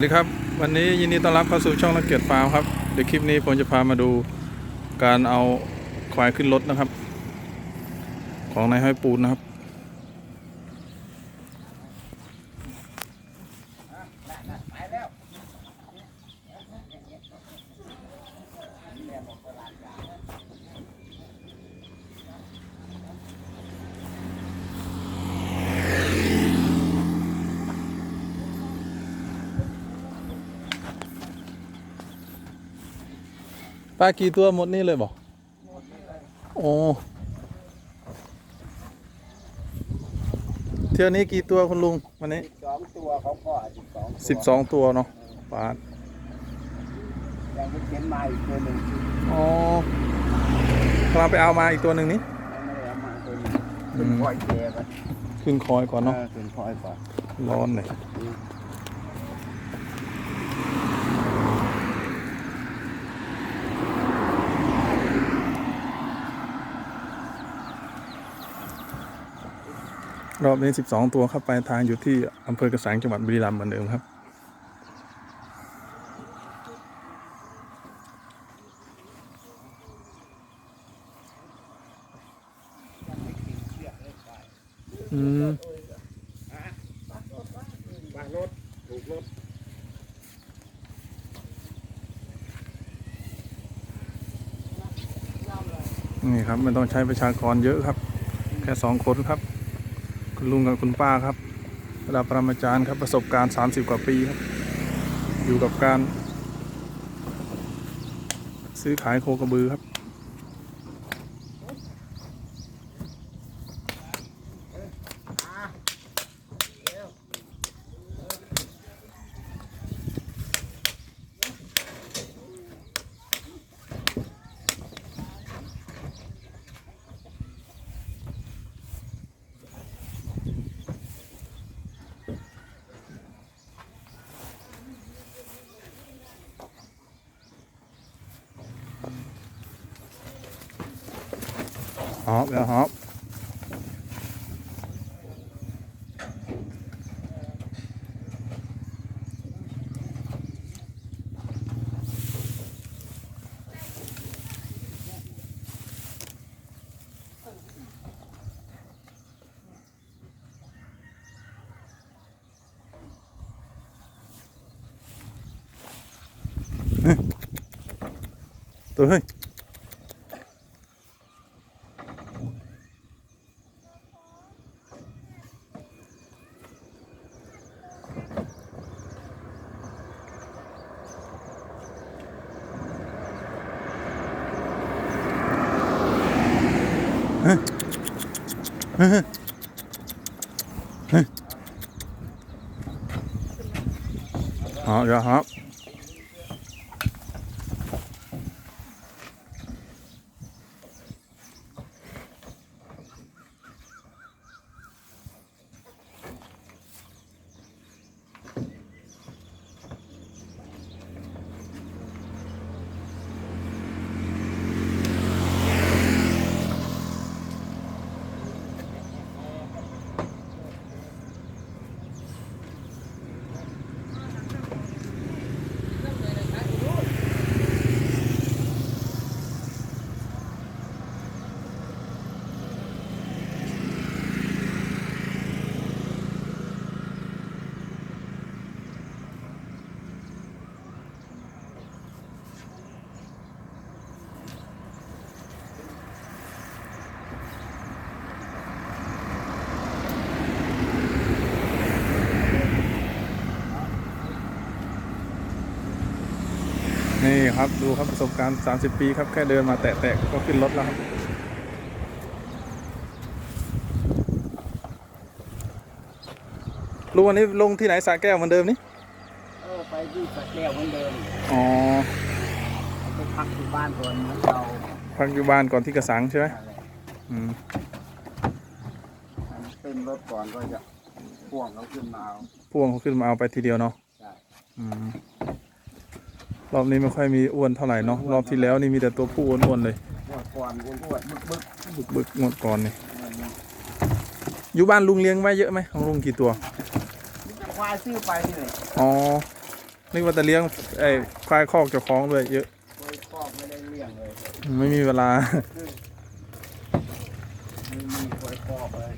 สวัสดีครับ วันนี้ยินดีต้อนรับเข้าสู่ช่องนักเกียรติฟาร์มครับเดี๋ยวคลิปนี้ผมจะพามาดูการเอาควายขึ้นรถนะครับ ของนายห้อยปูนนะครับ ปลากี่ตัวหมดนี่เลยบอกโอ้เที่ยวนี้กี่ตัวคุณลุงวันนี้สองตัวเขาก็สิบสองสิบสองตัวเนาะปลายังไม่เข็นมาอีกตัวหนึ่งอ๋อเราไปเอามาอีกตัวหนึ่งนี้ยังไม่ได้เอามาตัวหนึงอืขึ้นมคอยเจกันขึ้นคอยก่อนเนาะเออขึ้นคอยก่อนร้อนเลย รอบนี้สิบสองตัวครับไปลายทางอยู่ที่อำเภอกระสังจังหวัดบุรีรัมย์เหมือนเดิมครับ อืมรถถูกรถนี่ครับไม่ต้องใช้ประชากรเยอะครับ แค่สองคนครับ คุณลุงกับคุณป้าครับระดับปรมาจารย์ครับประสบการณ์ 30 กว่าปีครับอยู่กับการ ซื้อขายโคกระบือครับ หอบแล้ 嗯哼，嗯，好，然后。 นี่ครับดูครับประสบการณ์ 30 ปีครับแค่เดินมาแตะๆก็ขึ้นรถแล้วครับลุงวันนี้ลงที่ไหนสระแก้วเหมือนเดิมนี่เออไปที่สระแก้วเหมือนเดิมอ๋อเอาไปพักที่บ้านตัวเหมือนเราพักอยู่บ้านก่อนที่กระสังใช่ไหมอะไรอืมเต็มรถก่อนก็จะพ่วงเขาขึ้นมาเอาพ่วงเขาขึ้นมาเอาไปทีเดียวเนาะใช่อืม รอบนี้ไม่ค่อยมีอ้วนเท่าไหร่เนาะรอบที่แล้วนี่มีแต่ตัวผู้อ้วนๆเลยพวดก่อนอ้วนๆบึกบึกบึกๆงดก่อนนี่ๆมันอยู่บ้านลุงเลี้ยงไว้เยอะไหมของลุงกี่ตัวควายซื้อไปนี่เลยอ๋อนึกว่าจะเลี้ยงไอ้ควายคอกเจ้าของด้วยเยอะไว้ครอบไม่ได้เลี้ยงเลยไม่มีเวลาไม่มีไว้ครอบเลย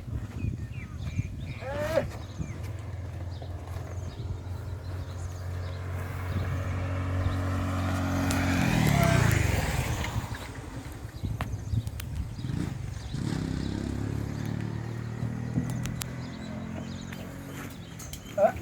Hã?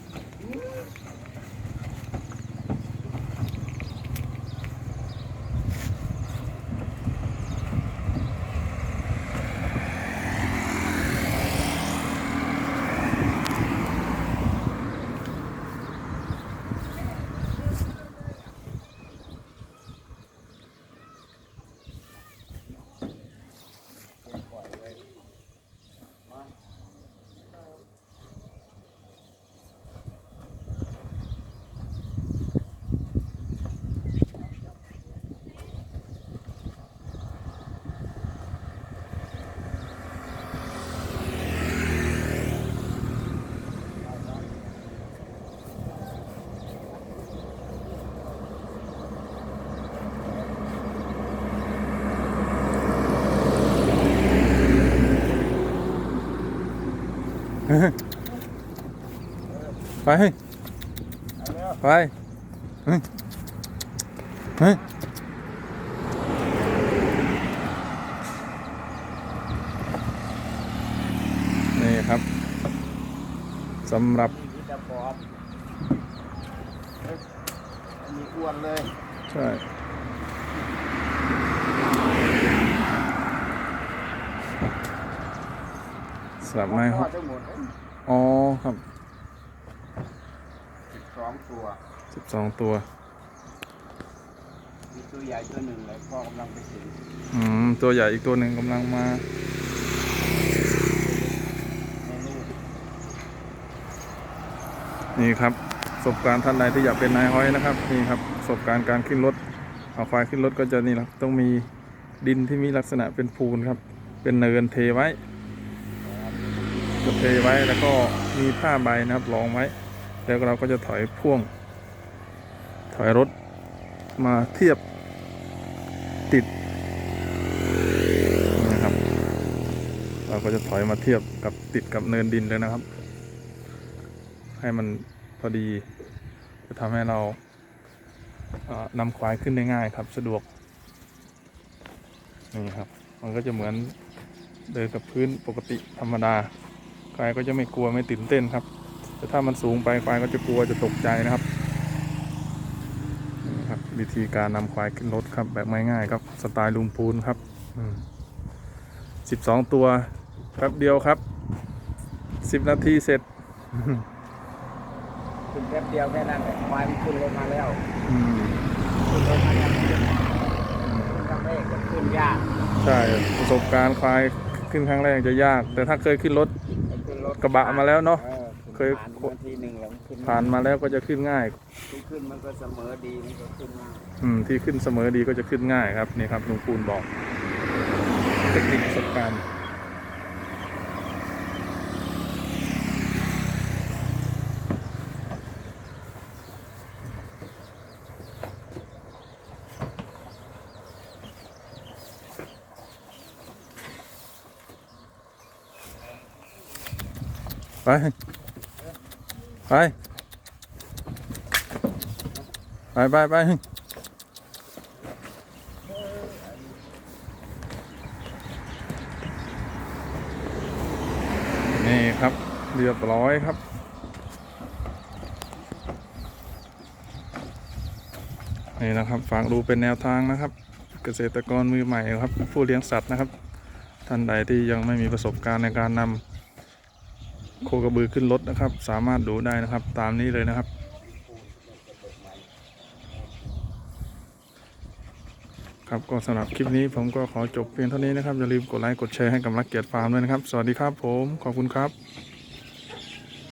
ไปเฮ้ยเอาแล้วไปเฮ้ยเฮ้ยนี่ครับสำหรับนี่พิษปอบเฮ้ยอันนี้อ้วนเลย ใช่ สลับไม้คพ่อรับทั้งหมดอ๋อครับสิบสองตัวสิบสองตัวมีตัวใหญ่ตัวหนึ่งเลยพ่อกำลังไปถึงอืมตัวใหญ่อีกตัวหนึ่งกำลังมาในลูกนี่ครับประสบการณ์ท่านใดที่อยากเป็นนายห้อยนะครับนี่ครับประสบการณ์การขึ้นรถเอาควายขึ้นรถก็จะนี่แหละต้องมีดินที่มีลักษณะเป็นปูนครับ เป็นเนินเทไว้ ก็เทไว้แล้วก็มีผ้าใบนะครับรองไว้ แล้วเราก็จะถอยพ่วง ถอยรถมาเทียบติดนะครับ เราก็จะถอยมาเทียบกับติดกับเนินดินเลยนะครับ ให้มันพอดีจะทำให้เรานำควายขึ้นได้ง่ายครับสะดวกนี่ครับ มันก็จะเหมือนเดินกับพื้นปกติธรรมดา ควายก็จะไม่กลัวไม่ตื่นเต้นครับ แต่ถ้ามันสูงไปควายก็จะกลัวจะตกใจนะครับนี่ครับ วิธีการนำควายขึ้นรถครับ แบบง่ายๆครับสไตล์ลุงพูนครับสิบสองตัวแป๊บเดียวครับสิบนาทีเสร็จขึ้นแป๊บเดียวแค่นั้นแหละควายมันขึ้นรถมาแล้วอืมขึ้นรถมาแล้วขึ้นครั้งแรกจะขึ้นยาก ใช่ประสบการณ์ควายขึ้นครั้งแรกจะยาก แต่ถ้าเคยขึ้นรถขึ้นรถ กระบะมาแล้วเนอะออเคย ผ่านมาทีหนึ่งแล้วขึ้นผ่านมาแล้วก็จะขึ้นง่าย ที่ขึ้นมันก็เสมอดีมันก็ขึ้นง่ายอืมที่ขึ้นเสมอดีก็จะขึ้นง่ายครับนี่ครับลุงปูนบอกเทคนิคประสบการณ์ ไปไปไปไปไปนี่ครับ เรียบร้อยครับนี่นะครับฝากดูเป็นแนวทางนะครับ เกษตรกรมือใหม่ครับ ผู้เลี้ยงสัตว์นะครับ ท่านใดที่ยังไม่มีประสบการณ์ในการนำ โคกระบือขึ้นรถนะครับ สามารถดูได้นะครับ ตามนี้เลยนะครับ ครับก็สำหรับคลิปนี้ผมก็ขอจบเพียงเท่านี้นะครับอย่าลืมกดไลค์กดแชร์ให้กับรักเกียรติฟาร์มด้วยนะครับ สวัสดีครับผมขอบคุณครับ